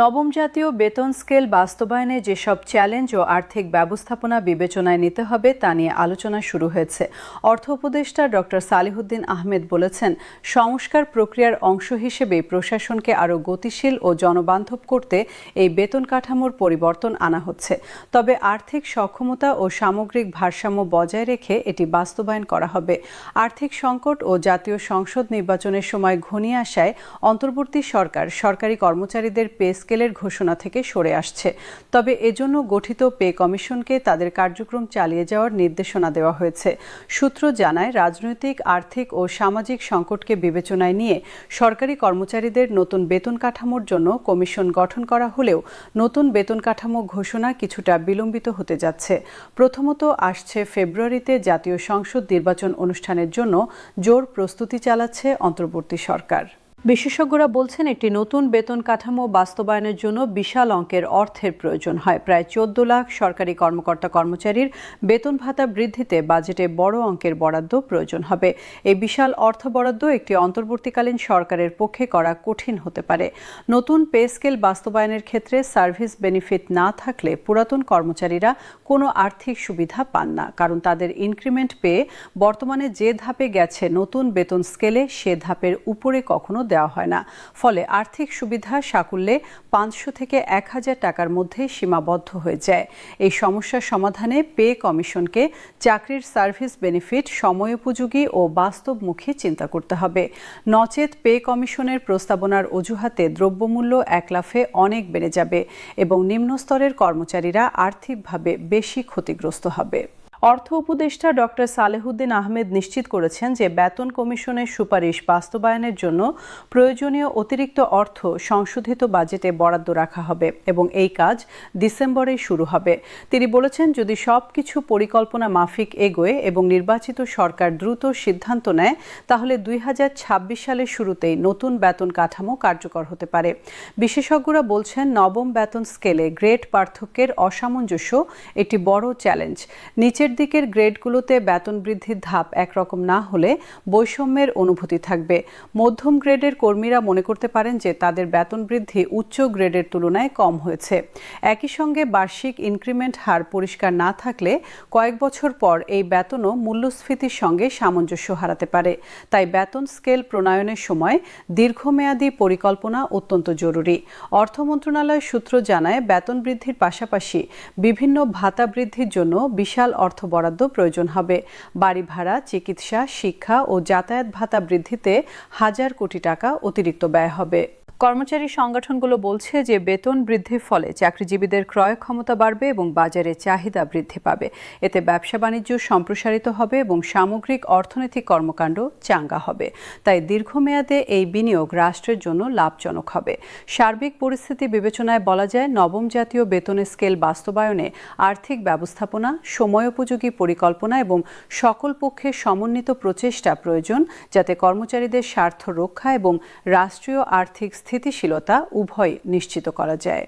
নবম জাতীয় বেতন স্কেল বাস্তবায়নে যেসব চ্যালেঞ্জ ও আর্থিক ব্যবস্থাপনা বিবেচনায় নিতে হবে তা নিয়ে আলোচনা শুরু হয়েছে। অর্থ উপদেষ্টা ডক্টর সালিহুদ্দিন আহমেদ বলেছেন, সংস্কার প্রক্রিয়ার অংশ হিসেবে প্রশাসনকে আরও গতিশীল ও জনবান্ধব করতে এই বেতন কাঠামোর পরিবর্তন আনা হচ্ছে। তবে আর্থিক সক্ষমতা ও সামগ্রিক ভারসাম্য বজায় রেখে এটি বাস্তবায়ন করা হবে। আর্থিক সংকট ও জাতীয় সংসদ নির্বাচনের সময় ঘনিয়ে আসায় অন্তর্বর্তী সরকার সরকারি কর্মচারীদের পে স্কেলের ঘোষণা থেকে সরে আসছে। তবে এজন্য গঠিত পে কমিশনকে তাদের কার্যক্রম চালিয়ে যাওয়ার নির্দেশনা দেওয়া হয়েছে। সূত্র জানায়, রাজনৈতিক, আর্থিক ও সামাজিক সংকটকে বিবেচনায় নিয়ে সরকারি কর্মচারীদের নতুন বেতন কাঠামোর জন্য কমিশন গঠন করা হলেও নতুন বেতন কাঠামো ঘোষণা কিছুটা বিলম্বিত হতে যাচ্ছে। প্রথমত আসছে ফেব্রুয়ারিতে জাতীয় সংসদ নির্বাচন অনুষ্ঠানের জন্য জোর প্রস্তুতি চালাচ্ছে অন্তর্বর্তী সরকার। বিশেষজ্ঞরা বলছেন, একটি নতুন বেতন কাঠামো বাস্তবায়নের জন্য বিশাল অঙ্কের অর্থের প্রয়োজন হয়। প্রায় চোদ্দ লাখ সরকারি কর্মকর্তা কর্মচারীর বেতন ভাতা বৃদ্ধিতে বাজেটে বড় অঙ্কের বরাদ্দ প্রয়োজন হবে। এই বিশাল অর্থ বরাদ্দ একটি অন্তর্বর্তীকালীন সরকারের পক্ষে করা কঠিন হতে পারে। নতুন পে স্কেল বাস্তবায়নের ক্ষেত্রে সার্ভিস বেনিফিট না থাকলে পুরাতন কর্মচারীরা কোনো আর্থিক সুবিধা পান না, কারণ তাদের ইনক্রিমেন্ট পেয়ে বর্তমানে যে ধাপে গেছে নতুন বেতন স্কেলে, সে ধাপের উপরে কখনো দেওয়া হয় না। ফলে আর্থিক সুবিধা সাকুল্যে পাঁচশো থেকে এক হাজার টাকার মধ্যে সীমাবদ্ধ হয়ে যায়। এই সমস্যার সমাধানে পে কমিশনকে চাকরির সার্ভিস বেনিফিট সময়োপযোগী ও বাস্তবমুখী চিন্তা করতে হবে। নচেত পে কমিশনের প্রস্তাবনার অজুহাতে দ্রব্যমূল্য এক লাফে অনেক বেড়ে যাবে এবং নিম্নস্তরের কর্মচারীরা আর্থিকভাবে বেশি ক্ষতিগ্রস্ত হবে। অর্থ উপদেষ্টা ডক্টর সালেহুদ্দিন আহমেদ নিশ্চিত করেছেন যে বেতন কমিশনের সুপারিশ বাস্তবায়নের জন্য প্রয়োজনীয় অতিরিক্ত অর্থ সংশোধিত বাজেটে বরাদ্দ রাখা হবে এবং এই কাজ ডিসেম্বরে শুরু হবে। তিনি বলেছেন, যদি সব কিছু পরিকল্পনা মাফিক এগোয় এবং নির্বাচিত সরকার দ্রুত সিদ্ধান্ত নেয়, তাহলে দুই হাজার ছাব্বিশ সালের শুরুতেই নতুন বেতন কাঠামো কার্যকর হতে পারে। বিশেষজ্ঞরা বলছেন, নবম বেতন স্কেলে গ্রেড পার্থক্যের অসামঞ্জস্য একটি বড় চ্যালেঞ্জ। নিচের দিকের গ্রেডগুলোতে বেতন বৃদ্ধির ধাপ একরকম না হলে বৈষম্যের অনুভূতি থাকবে। মধ্যম গ্রেডের কর্মীরা মনে করতে পারেন যে তাদের বেতন বৃদ্ধি উচ্চ গ্রেডের তুলনায় কম হয়েছে। একই সঙ্গে বার্ষিক ইনক্রিমেন্ট হার পরিষ্কার না থাকলে কয়েক বছর পর এই বেতনও মূল্যস্ফীতির সঙ্গে সামঞ্জস্য হারাতে পারে। তাই বেতন স্কেল প্রণয়নের সময় দীর্ঘমেয়াদী পরিকল্পনা অত্যন্ত জরুরি। অর্থ মন্ত্রণালয় সূত্র জানায়, বেতন বৃদ্ধির পাশাপাশি বিভিন্ন ভাতা বৃদ্ধির জন্য বিশাল অর্থ বরাদ্দ প্রয়োজন হবে। বাড়ি ভাড়া, চিকিৎসা, শিক্ষা ও যাতায়াত ভাতা বৃদ্ধিতে হাজার কোটি টাকা অতিরিক্ত ব্যয় হবে। কর্মচারী সংগঠনগুলো বলছে যে বেতন বৃদ্ধির ফলে চাকরিজীবীদের ক্রয় ক্ষমতা বাড়বে এবং বাজারে চাহিদা বৃদ্ধি পাবে। এতে ব্যবসা বাণিজ্য সম্প্রসারিত হবে এবং সামগ্রিক অর্থনৈতিক কর্মকাণ্ড চাঙ্গা হবে। তাই দীর্ঘমেয়াদে এই বিনিয়োগ রাষ্ট্রের জন্য লাভজনক হবে। সার্বিক পরিস্থিতি বিবেচনায় বলা যায়, নবম জাতীয় বেতনের স্কেল বাস্তবায়নে আর্থিক ব্যবস্থাপনা, সময়োপযোগী পরিকল্পনা এবং সকল পক্ষের সমন্বিত প্রচেষ্টা প্রয়োজন যাতে কর্মচারীদের স্বার্থ রক্ষা এবং রাষ্ট্রীয় আর্থিক স্থিতিশীলতা উভয় নিশ্চিত করা যায়।